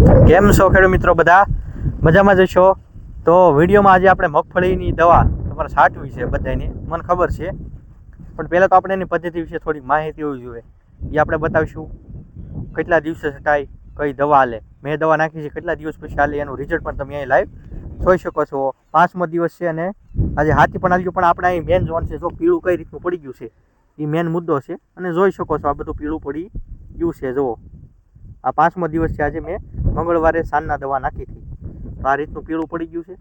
કેમ છો ખેડૂત મિત્રો બધા? મજામાં જ છો? તો વિડીયોમાં આજે આપણે મગફળીની દવા તમારે છાંટવી છે બધાની મને ખબર છે. પણ પહેલાં તો આપણે એની પદ્ધતિ વિશે થોડી માહિતી હોવી જોઈએ. એ આપણે બતાવીશું. કેટલા દિવસે છટાય, કઈ દવા હાલે? મેં દવા નાખી છે, કેટલા દિવસ પછી હાલે? એનું રિઝલ્ટ પણ તમે અહીં લાઈવ જોઈ શકો છો. પાંચમો દિવસ છે અને આજે હાથી પણ ગયું પણ આપણે અહીં મેન ઝોન છે, જો પીળું કઈ રીતનું પડી ગયું છે, એ મેન મુદ્દો છે. અને જોઈ શકો છો આ બધું પીળું પડી ગયું છે, જુઓ. આ પાંચમો દિવસ છે આજે મેં મંગળવારે સાંજના દવા નાખી હતી. તો આ રીતનું પીળું પડી ગયું છે.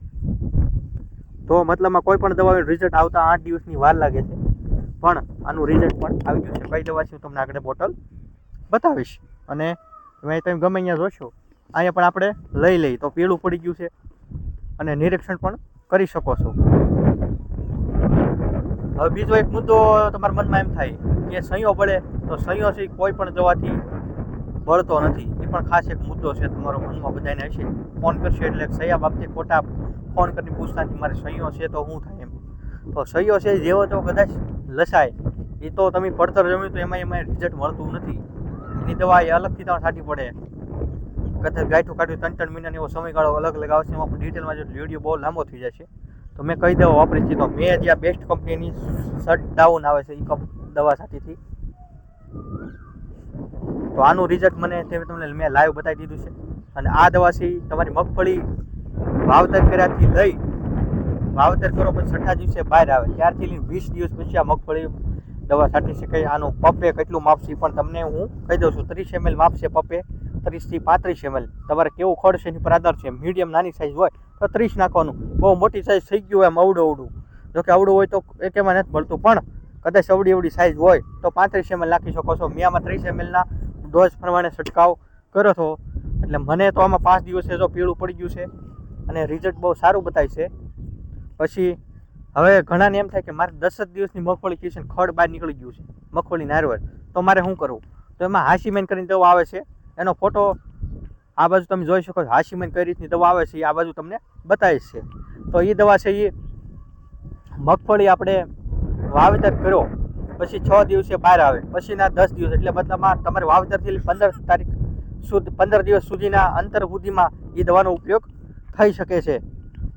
તો મતલબમાં કોઈ પણ દવાનું રિઝલ્ટ આવતા આઠ દિવસની વાર લાગે છે. પણ આનું રિઝલ્ટ પણ આવી ગયું છે. કઈ દવા છે હું તમને આગળ બોટલ બતાવીશ. અને એમાં તમે ગમે અહીંયા જોશો, અહીંયા પણ આપણે લઈ લઈ તો પીળું પડી ગયું છે અને નિરીક્ષણ પણ કરી શકો છો. હવે બીજો એક મુદ્દો તમારા મનમાં એમ થાય કે સંયો પડે તો સંયો છે ઈ કોઈ પણ દવાથી બળતો નથી. એ પણ ખાસ એક મુદ્દો છે તમારો મનમાં બધાને હશે. ફોન કરશે એટલે સયા બાબતે ખોટા ફોન કરીને પૂછતા મારે સહીઓ છે તો હું થાય એમ. તો સહીઓ છે જેવો તો કદાચ લસાય. એ તો તમે પડતર જમ્યું તો એમાં એમાં રિઝલ્ટ મળતું નથી. એની દવા એ અલગથી તમારે છાંટી પડે. કદાચ ગાયઠું કાઢ્યું ત્રણ ત્રણ મહિનાનો એવો સમયગાળો અલગ અલગ આવશે એમાં પણ ડિટેલમાં જો વીડિયો બહુ લાંબો થઈ જશે. તો મેં કહી દવા વાપરી છે તો. મેં જે આ બેસ્ટ કંપનીની શટ ડાઉન આવે છે એ કપ, દવા સાથેથી તો આનું રિઝલ્ટ મને તમને મેં લાઈવ બતાવી દીધું છે. અને આ દવાથી તમારી મગફળી વાવતર કર્યાથી લઈ વાવતર કરો પછી છઠ્ઠા દિવસે બહાર આવે. ત્યારથી લઈને વીસ દિવસ પછી આ મગફળી દવા છાંટી શકાય. આનું પપ્પે કેટલું માપશે પણ તમને હું કહી દઉં છું. ત્રીસ એમએલ માપશે પપ્પે ત્રીસથી પાંત્રીસ એમએલ તમારે કેવું ખડ છે એની પર આધાર છે. મીડિયમ નાની સાઇઝ હોય તો ત્રીસ નાખવાનું. બહુ મોટી સાઇઝ થઈ ગયું એમ અવડું અવડું. જો કે અવડું હોય તો એકેમાં નથી મળતું. પણ કદાચ અવડી અવડી સાઇઝ હોય, તો પાંત્રીસ એમએલ નાખી શકો છો. મેં આમાં ત્રીસ એમએલના ડોઝ પ્રમાણે છંટકાવ કર્યો હતો એટલે મને તો આમાં પાંચ દિવસે જો પીળું પડી ગયું છે અને રિઝલ્ટ બહુ સારું બતાય છે. પછી હવે ઘણાને એમ થાય કે મારે દસ જ દિવસની મગફળી કહી છે ખડ બહાર નીકળી ગયું છે, મગફળી નારવર તો મારે શું કરવું? તો એમાં હાસીમેન કરીને દવા આવે છે. એનો ફોટો આ બાજુ તમે જોઈ શકો છો. હાસીમેન કઈ રીતની દવા આવે છે એ આ બાજુ તમને બતાવીશ છે. તો એ દવા છે એ મગફળી આપણે વાવેતર કર્યો, પછી છ દિવસે બહાર આવે, પછીના દસ દિવસ, એટલે મતલબમાં તમારે વાવેતરથી પંદર તારીખ સુધી પંદર દિવસ સુધીના અંતર સુધીમાં એ દવાનો ઉપયોગ થઈ શકે છે.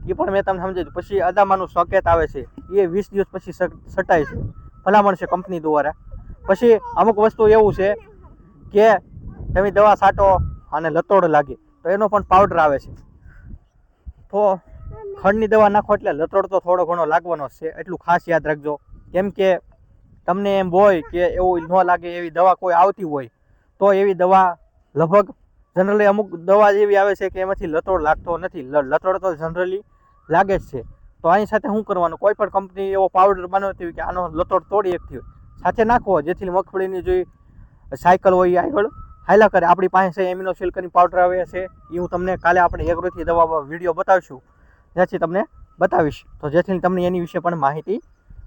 એ પણ મેં તમને સમજાવ્યું પછી અદામાનું સંકેત આવે છે. એ વીસ દિવસ પછી સટાય છે. ભલામણ છે કંપની દ્વારા. પછી અમુક વસ્તુ એવું છે કે તમે દવા છાંટો અને લતોડ લાગે, તો એનો પણ પાવડર આવે છે. તો ખંડની દવા નાખો એટલે લતોડ તો થોડો ઘણો લાગવાનો છે. એટલું ખાસ યાદ રાખજો. કેમ કે તમને એમ હોય કે એવું ન લાગે એવી દવા કોઈ આવતી હોય, તો એવી દવા લગભગ જનરલી અમુક દવા એવી આવે છે કે એમાંથી લતોડ લાગતો નથી. લતોડ તો જનરલી લાગે જ છે. તો આની સાથે શું કરવાનું? કોઈ પણ કંપની એવો પાવડર બનાવતી હોય કે આનો લતોડ તોડી એકથી સાથે નાખવો, જેથી મગફળીની જે સાયકલ હોય આગળ હાયલા કરે. આપણી પાસે એમિનો સિલ્કની પાવડર આવે છે. એ હું તમને કાલે આપણે એગ્રોથી દવા વીડિયો બતાવીશું. જેથી તમને બતાવીશ. તો જેથી તમને એની વિશે પણ માહિતી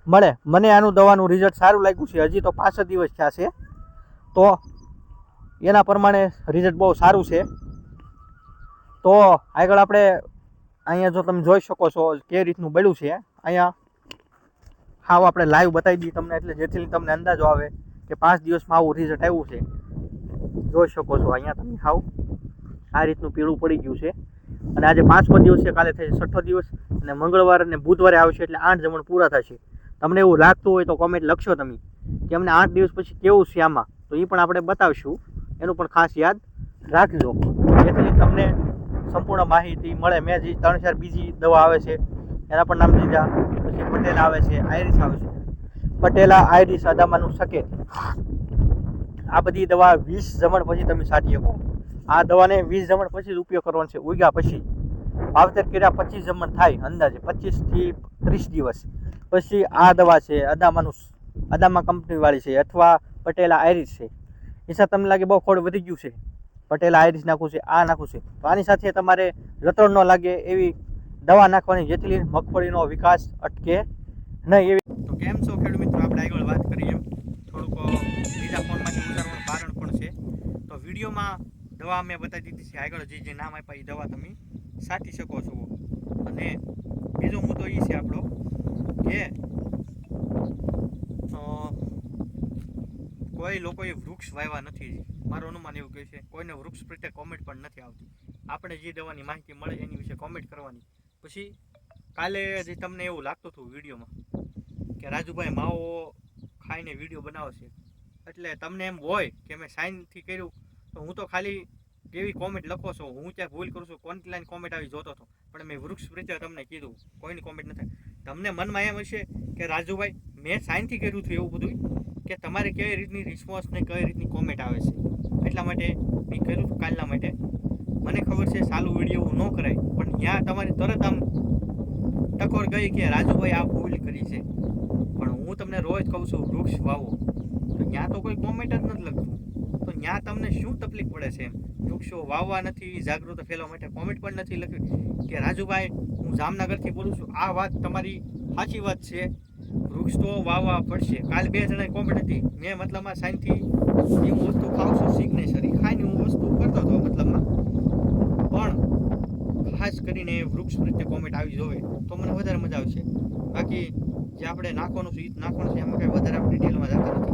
મળે. મને આનું દવાનું રિઝલ્ટ સારું લાગ્યું છે. હજી તો પાંચ દિવસ થયા છે. તો એના પ્રમાણે રિઝલ્ટ બહુ સારું છે. તો આગળ આપણે અહીંયા જો તમે જોઈ શકો છો કે રીતનું બળ્યું છે. અહીંયા હાવ આપણે લાઈવ બતાવી દઈએ તમને, એટલે જેથી તમને અંદાજો આવે કે પાંચ દિવસમાં આવું રિઝલ્ટ આવ્યું છે. જોઈ શકો છો અહીંયા તમે હાવ આ રીતનું પીળું પડી ગયું છે. અને આજે પાંચમો દિવસ છે, કાલે થશે છઠ્ઠો દિવસ. અને મંગળવાર અને બુધવારે આવશે, એટલે આઠ જમણ પૂરા થશે. તમને એવું લાગતું હોય તો કોમેન્ટ લખશો તમે. કે અમને આઠ દિવસ પછી કેવું છે આમાં? તો એ પણ આપણે બતાવશું. એનું પણ ખાસ યાદ રાખજો. જેથી તમને સંપૂર્ણ માહિતી મળે. મેં જે ત્રણ ચાર બીજી દવા આવે છે. એના પણ નામ દીધા. પછી પટેલ આવે છે, આયરિસ આવે છે. પટેલા આયરિસ અદામાનું શકે. આ બધી દવા વીસ જમણ પછી તમે છાંટી શકો આ દવાને વીસ જમણ પછી જ ઉપયોગ કરવાનો છે. ઉગ્યા પછી. વાવતર કર્યા પચીસ જમણ થાય અંદાજે પચીસથી ત્રીસ દિવસ. પછી આ દવા છે અદામાનું અદામા કંપનીવાળી છે, અથવા પટેલા આયરિશ છે. એસા તમને લાગે બહુ ખોડ વધી ગયું છે. પટેલા આયરીસ નાખવું છે, આ નાખવું છે. તો આની સાથે તમારે રતણ ન લાગે એવી દવા નાખવાની જેથી મગફળીનો વિકાસ અટકે નહીં એવી. તો કેમ છો ખેડૂત મિત્રો? આપણે આગળ વાત કરીએ એમ. થોડુંક બીજા ફોનમાંથી ઉતારવાનું કારણ પણ છે. તો વિડીયોમાં દવા મેં બતાવી દીધી છે. આગળ જે જે નામ આપ્યા, એ દવા તમે સાચી શકો છો. અને બીજો મુદ્દો એ છે આપણો કે કોઈ લોકોએ વૃક્ષ વાવ્યા નથી. મારું અનુમાન એવું કહે છે, કોઈને વૃક્ષ પ્રત્યે કોમેન્ટ પણ નથી આવતી. આપણે જે દવાની માહિતી મળે એની વિશે કોમેન્ટ કરવાની. પછી, કાલે જે તમને એવું લાગતું હતું વિડીયોમાં, કે રાજુભાઈ માવો ખાઈને વીડિયો બનાવશે એટલે તમને એમ હોય કે મેં સાઇનથી કર્યું, તો હું તો ખાલી કેવી કોમેન્ટ લખો છો? હું ત્યાં ભૂલ કરું છું કોની લાઈન કોમેન્ટ આવી જોતો હતો? પણ મેં વૃક્ષ પ્રત્યે તમને કીધું, કોઈની કોમેન્ટ નથી. તમને મનમાં એમ હશે કે રાજુભાઈ, મેં સાઇનથી કર્યું હતું એવું બધું કે તમારે કઈ રીતની રિસ્પોન્સ ને કઈ રીતની કોમેન્ટ આવે છે? એટલા માટે મેં કર્યું હતું કાલના માટે. મને ખબર છે સાલું વીડિયો ન કરાય, પણ ત્યાં તમારી તરત આમ ટકોર ગઈ કે રાજુભાઈ આ ભૂલ કરી છે. પણ હું તમને રોજ કહું છું, વૃક્ષ વાવો. તો ત્યાં તો કોઈ કોમેન્ટ જ નથી લખતું. ત્યાં તમને શું તકલીફ પડે છે? વૃક્ષો વાવવા નથી, જાગૃત ફેલાવવા માટે કોમેન્ટ પણ નથી લખી કે રાજુભાઈ, હું જામનગરથી બોલું છું, આ વાત તમારી સાચી વાત છે. વૃક્ષ તો વાવવા પડશે. કાલ બે જણાએ કોમેન્ટ હતી, મેં મતલબમાં સાઈનથી હું વસ્તુ ખાઉં છું સિગ્નેચર ખાઈને હું વસ્તુ કરતો હતો મતલબમાં પણ વૃક્ષ પ્રત્યે કોમેન્ટ આવી જોવે, તો મને વધારે મજા આવશે. બાકી જે આપણે નાખવાનું છે એ નાખવાનું છે, એમાં કાંઈ વધારે આપણે ડિટેલમાં જતા નથી.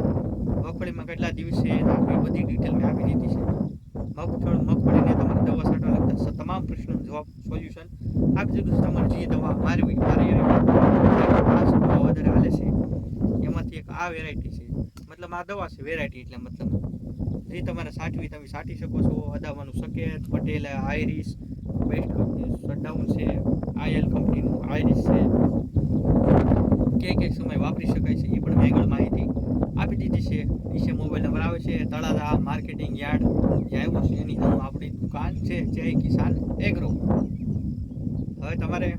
મગફળીમાં કેટલા દિવસે નાખવી બધી ડિટેલ મેં આપી દીધી છે. મગફળ, મગફળીને તમારે દવા છાંટવા લગતા તમામ પ્રશ્નોનો જવાબ સોલ્યુશન આપી દીધું તમારે જે દવા મારવી, મારી ખાસ દવા વધારે હાલે છે. એમાંથી એક આ વેરાયટી છે. મતલબ આ દવા છે વેરાયટી એટલે મતલબ. જે તમારે સાચવી તમે સાટી શકો છો. અદાવાનું Saket, Patel, Iris company shutdown છે આઈએલ કંપનીનું આઈરિસ છે. કે કે સમય વાપરી શકાય છે, એ પણ મેં આગળ માહિતી આપી દીધી છે. નીચે મોબાઈલ નંબર આવે છે, તળાજા માર્કેટિંગ યાર્ડ, જે આવ્યું છે, એની સામે આપણી દુકાન છે, જય કિસાન એગ્રો હવે તમારે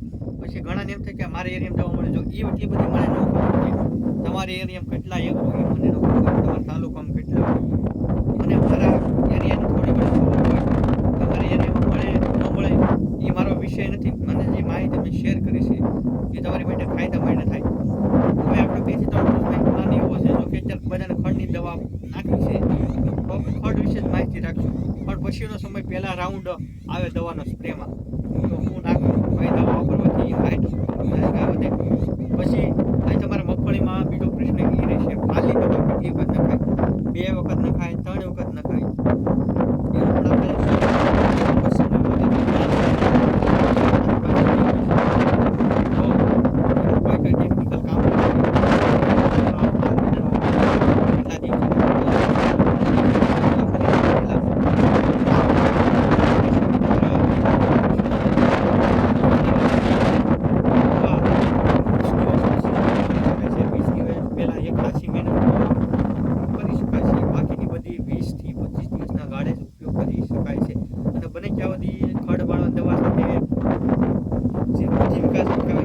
પછી ઘણા એમ થાય કે મારે એરિયામાં જવા મળે. જો એ એટલી બધી મને ન ખબર તમારા એરિયામાં કેટલા એગ્રો એ મને ન ખબર તમારા તાલુકામાં કેટલા મને મારા એરિયાની થોડી ઘણી ખબર હોય તમારા એરિયામાં મળે ન મળે એ મારો વિષય નથી મને જે માહિતી મેં શેર કરી છે તમારી માટે ફાયદા માટે થાય. હવે આપણે બેથી ત્રણ પ્લાન એવો છે, જો કે અત્યારે બધાને ખડની દવા નાખી છે, તો ખડ વિશે જ માહિતી રાખશું. પણ પછીનો સમય પહેલા રાઉન્ડ આવે દવાનો સ્પ્રેમાં તો હું નાખું કઈ વાપરવાથી હાઈટ પછી તમારા મગફળીમાં બીજો પ્રશ્ન એ રહેશે ખાલી દવા કેટલી વખત બે વખત નખાય ત્રણ વખત નખાય એનું પણ આપણે ટૂંક સમયમાં તો કોઈ કઈ ટેકનિકલ કામ બાકીની બધી વીસથી પચીસ દિવસના ગાળે જ ઉપયોગ કરી શકાય છે અને બને